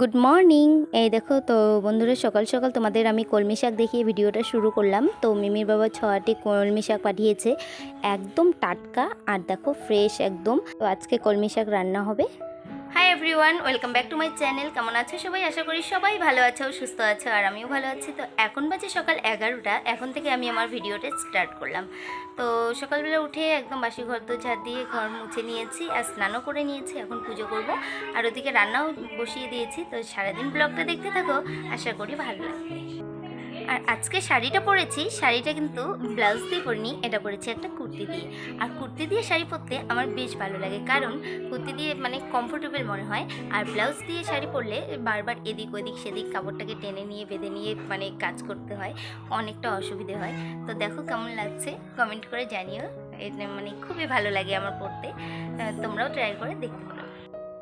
Good morning এই দেখো, তো বন্ধুরা, সকাল সকাল তোমাদের আমি কলমি শাক দেখিয়ে ভিডিওটা শুরু করলাম। তো মিমির বাবা ছটি কলমি শাক পাঠিয়েছে, একদম টাটকা আর দেখো ফ্রেশ একদম। তো আজকে কলমি শাক রান্না হবে। Hi everyone welcome back to my channel কেমন আছো সবাই? আশা করি সবাই ভালো আছো, সুস্থ আছো, আর আমিও ভালো আছি। তো এখন বাজে সকাল এগারোটা, এখন থেকে আমি আমার ভিডিওটা স্টার্ট করলাম। তো সকালবেলা উঠে একদম বাসি ঘর তো ঝাড় দিয়ে ঘর মুছে নিয়েছি আর স্নানও করে নিয়েছি, এখন পুজো করব। আর ওদিকে রান্নাও বসিয়ে দিয়েছি, তো সারাদিন ব্লগটা দেখতে থাকো, আশা করি ভালো লাগবে। আর আজকে শাড়িটা পরেছি, শাড়িটা কিন্তু ব্লাউজ দিয়ে পরিনি, এটা পরেছি একটা কুর্তি দিয়ে। আর কুর্তি দিয়ে শাড়ি পরতে আমার বেশ ভালো লাগে, কারণ কুর্তি দিয়ে মানে কমফোর্টেবল মনে হয়, আর ব্লাউজ দিয়ে শাড়ি পরলে বারবার এদিক ওদিক সেদিক কাপড়টাকে টেনে নিয়ে, বেঁধে নিয়ে মানে কাজ করতে হয়, অনেকটা অসুবিধে হয়। তো দেখো কেমন লাগছে কমেন্ট করে জানিও, এটা মানে খুবই ভালো লাগে আমার পড়তে তোমরাও ট্রাই করে দেখতে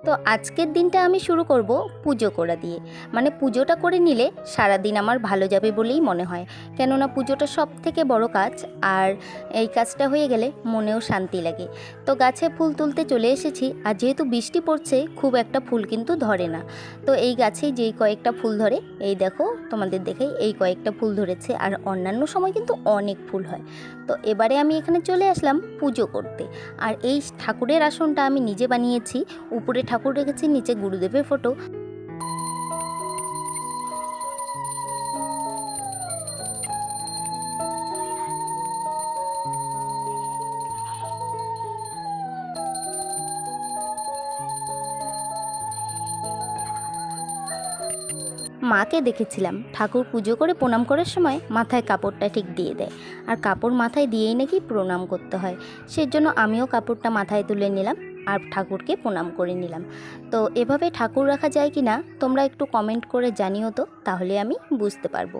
তো আজকের দিনটা আমি শুরু করব পুজো করা দিয়ে। মানে পুজোটা করে নিলে সারা দিন আমার ভালো যাবে বলেই মনে হয়। কেননা পুজোটা সব থেকে বড় কাজ আর এই কাজটা হয়ে গেলে মনেও শান্তি লাগে। তো গাছে ফুল তুলতে চলে এসেছি আর যেহেতু বৃষ্টি পড়ছে খুব একটা ফুল কিন্তু ধরে না। তো এই গাছেই যেই কয়েকটা ফুল ধরে, এই দেখো তোমাদের দেখে এই কয়েকটা ফুল ধরেছে আর অন্যান্য সময় কিন্তু অনেক ফুল হয়। তো এবারে আমি এখানে চলে আসলাম পুজো করতে। আর এই ঠাকুরের আসনটা আমি নিজে বানিয়েছি, উপরে ঠাকুর রেখেছি, নিচে গুরুদেবের ফটো মাকে দেখেছিলাম। ঠাকুর পুজো করে প্রণাম করার সময় মাথায় কাপড়টা ঠিক দিয়ে দেয়। আর কাপড় মাথায় দিয়েই নাকি প্রণাম করতে হয়। সেজন্য আমিও কাপড়টা মাথায় তুলে নিলাম। আর ঠাকুরকে প্রণাম করে নিলাম। তো এভাবে ঠাকুর রাখা যায় কি না তোমরা একটু কমেন্ট করে জানিও তো, তাহলে আমি বুঝতে পারব।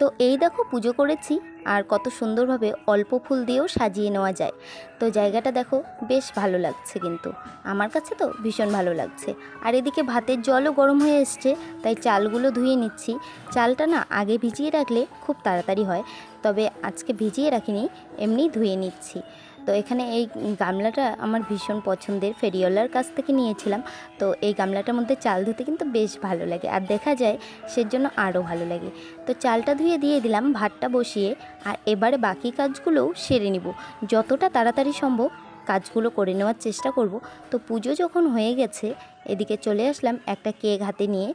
তো এই দেখো পুজো করেছি, আর কত সুন্দরভাবে অল্প ফুল দিয়েও সাজিয়ে নেওয়া যায়। তো জায়গাটা দেখো বেশ ভালো লাগছে কিন্তু, আমার কাছে তো ভীষণ ভালো লাগছে। আর এদিকে ভাতের জলও গরম হয়ে এসছে, তাই চালগুলো ধুয়ে নিচ্ছি। চালটা না আগে ভিজিয়ে রাখলে খুব তাড়াতাড়ি হয়, তবে আজকে ভিজিয়ে রাখিনি, এমনি ধুয়ে নিচ্ছি। তো এখানে এই গামলাটা আমার ভীষণ পছন্দের। ফেরিওয়ালার কাছ থেকে নিয়েছিলাম। তো এই গামলাটার মধ্যে চাল ধুতে কিন্তু বেশ ভালো লাগে। আর দেখা যায় সেজন্য আরও ভালো লাগে। তো চালটা ধুয়ে দিয়ে দিলাম, ভাতটা বসিয়ে। আর এবারে বাকি কাজগুলোও সেরে নিব। যতটা তাড়াতাড়ি সম্ভব কাজগুলো করে নেওয়ার চেষ্টা করব। তো পুজো যখন হয়ে গেছে, এদিকে চলে আসলাম একটা কেক হাতে নিয়ে।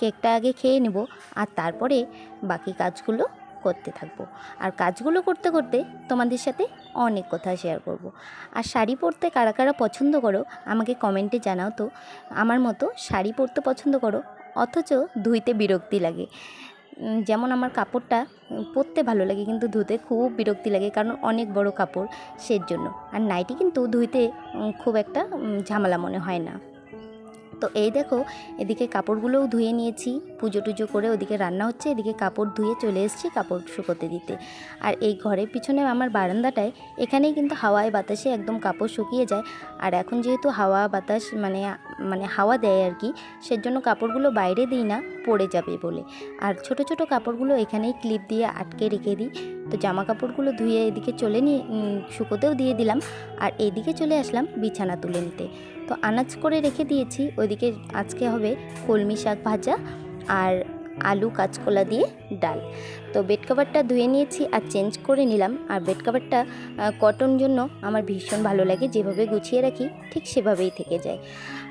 কেকটা আগে খেয়ে নেব। আর তারপরে বাকি কাজগুলো করতে থাকব। আর কাজগুলো করতে করতে তোমাদের সাথে অনেক কথা শেয়ার করব। আর শাড়ি পরতে কারা কারা পছন্দ করো, আমাকে কমেন্টে জানাও তো। আমার মতো শাড়ি পরতে পছন্দ করো, অথচ ধুইতে বিরক্তি লাগে। যেমন আমার কাপড়টা পরতে ভালো লাগে, কিন্তু ধুতে খুব বিরক্তি লাগে, কারণ অনেক বড় কাপড় সের জন্য আর নাইটি কিন্তু ধুইতে খুব একটা ঝামেলা মনে হয় না। তো এই দেখো, এদিকে কাপড়গুলোও ধুয়ে নিয়েছি। পুজো টুজো করে ওদিকে রান্না হচ্ছে, এদিকে কাপড় ধুয়ে চলে এসেছি কাপড় শুকোতে দিতে। আর এই ঘরের পিছনে আমার বারান্দাটায়, এখানেই কিন্তু হাওয়ায় বাতাসে একদম কাপড় শুকিয়ে যায়। আর এখন যেহেতু হাওয়া বাতাস মানে মানে হাওয়া দেয় আর কি, সেজন্য কাপড়গুলো বাইরে দিই না, পড়ে যাবে বলে। আর ছোট ছোট কাপড়গুলো এখানেই ক্লিপ দিয়ে আটকে রেখে দিই। তো জামা কাপড়গুলো ধুয়ে এদিকে চলে নিয়ে শুকোতেও দিয়ে দিলাম। আর এইদিকে চলে আসলাম বিছানা তুলে নিতে। তো আনাজ করে রেখে দিয়েছি, ওইদিকে আজকে হবে কলমি শাক ভাজা আর আলু কাঁচকলা দিয়ে ডাল। তো বেড কাভারটা ধুয়ে নিয়েছি আর চেঞ্জ করে নিলাম। আর বেড কাভারটা কটন জন্য আমার ভীষণ ভালো লাগে, যেভাবে গুছিয়ে রাখি ঠিক সেভাবেই থেকে যায়।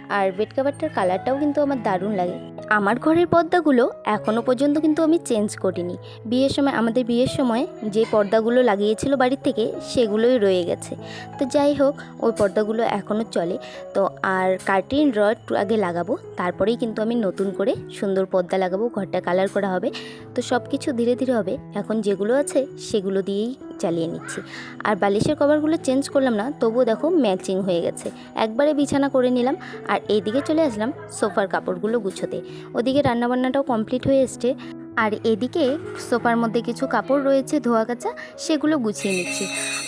আর বেড কাভারটার কালারটাও কিন্তু আমার দারুণ লাগে। আমার ঘরের পর্দাগুলো এখনও পর্যন্ত কিন্তু আমি চেঞ্জ করিনি। বিয়ের সময়, আমাদের বিয়ের সময় যে পর্দাগুলো লাগিয়েছিল বাড়ির থেকে, সেগুলোই রয়ে গেছে। তো যাই হোক, ওই পর্দাগুলো এখনও চলে। তো আর কার্টিন রড আগে লাগাবো, তারপরেই কিন্তু আমি নতুন করে সুন্দর পর্দা লাগাবো, ঘরটা কালার করা হবে। তো সব কিছু ধীরে ধীরে হবে। এখন যেগুলো আছে, সেগুলো দিয়েই চালিয়ে নিচ্ছি। আর বালিশের কভারগুলো চেঞ্জ করলাম না, তবুও দেখো ম্যাচিং হয়ে গেছে। একবারে বিছানা করে নিলাম আর এইদিকে চলে আসলাম সোফার কাপড়গুলো গুছোতে। ওদিকে রান্নাবান্নাটাও কমপ্লিট হয়ে এসছে। আর এদিকে সোফার মধ্যে কিছু কাপড় রয়েছে, ধোয়া কাচা, সেগুলো গুছিয়ে নিচ্ছি।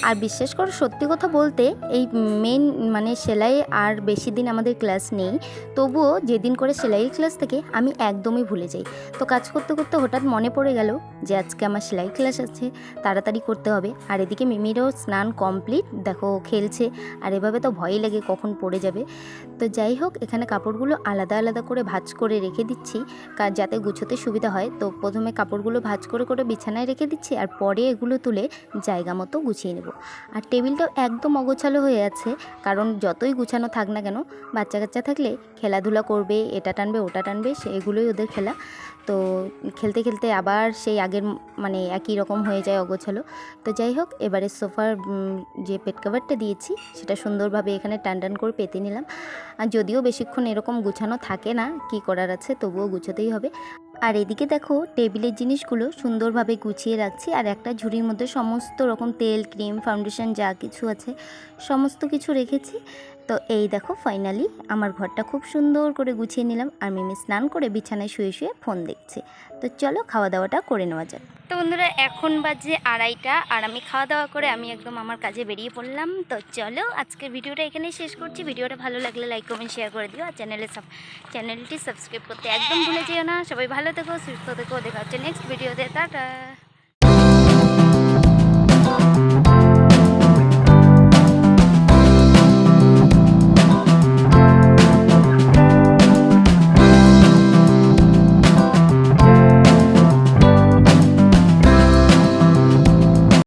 আর বিশ্বাস করো, সত্যি কথা বলতে এই মেন মানে সেলাই আর বেশি দিন আমাদের ক্লাস নেই, তবুও যেদিন করে সেলাইয়ের ক্লাস থেকে আমি একদমই ভুলে যাই। তো কাজ করতে করতে হঠাৎ মনে পড়ে গেল যে আজকে আমার সেলাই ক্লাস আছে, তাড়াতাড়ি করতে হবে। আর এদিকে মিমিরও স্নান কমপ্লিট দেখো খেলছে, আর এভাবে তো ভয়ই লাগে কখন পড়ে যাবে। তো যাই হোক, এখানে কাপড়গুলো আলাদা আলাদা করে ভাঁজ করে রেখে দিচ্ছি যাতে গুছোতে সুবিধা হয়। তো প্রথমে কাপড়গুলো ভাঁজ করে করে বিছানায় রেখে দিচ্ছি, আর পরে এগুলো তুলে জায়গা মতো গুছিয়ে নেব। আর টেবিলটাও একদম অগোছালো হয়ে আছে, কারণ যতই গুছানো থাক না কেন, বাচ্চা কাচ্চা থাকলে খেলাধুলা করবে, এটা টানবে, ওটা টানবে সেগুলোই ওদের খেলা। তো খেলতে খেলতে আবার সেই আগের মানে একই রকম হয়ে যায় অগোছালো। তো যাই হোক, এবারে সোফার যে পেট কাভারটা দিয়েছি, সেটা সুন্দরভাবে এখানে টান টান করে পেতে নিলাম। আর যদিও বেশিক্ষণ এরকম গুছানো থাকে না, কি করার আছে তবুও গুছোতেই হবে। আর এদিকে দেখো, টেবিলের জিনিসগুলো সুন্দরভাবে গুছিয়ে রাখছি আর একটা ঝুড়ির মধ্যে সমস্ত রকম তেল, ক্রিম, ফাউন্ডেশন যা কিছু আছে সমস্ত কিছু রেখেছি। তো এই দেখো ফাইনালি আমার ঘরটা খুব সুন্দর করে গুছিয়ে নিলাম। আর মিমি স্নান করে বিছানায় শুয়ে শুয়ে ফোন দেখছে। তো চলো খাওয়া দাওয়াটা করে নেওয়া যাক। তো বন্ধুরা, এখন বাজে আড়াইটা। আর আমি খাওয়া দাওয়া করে আমি একদম আমার কাজে বেরিয়ে পড়লাম। তো চলো আজকের ভিডিওটা এখানেই শেষ করছি। ভিডিওটা ভালো লাগলে লাইক কমেন্ট শেয়ার করে দিও। আর চ্যানেলে সাব চ্যানেলটি সাবস্ক্রাইব করতে একদম ভুলে যেও না। সবাই ভালো থেকো, সুস্থ থেকো। দেখা হচ্ছে নেক্সট ভিডিওতে টাটা।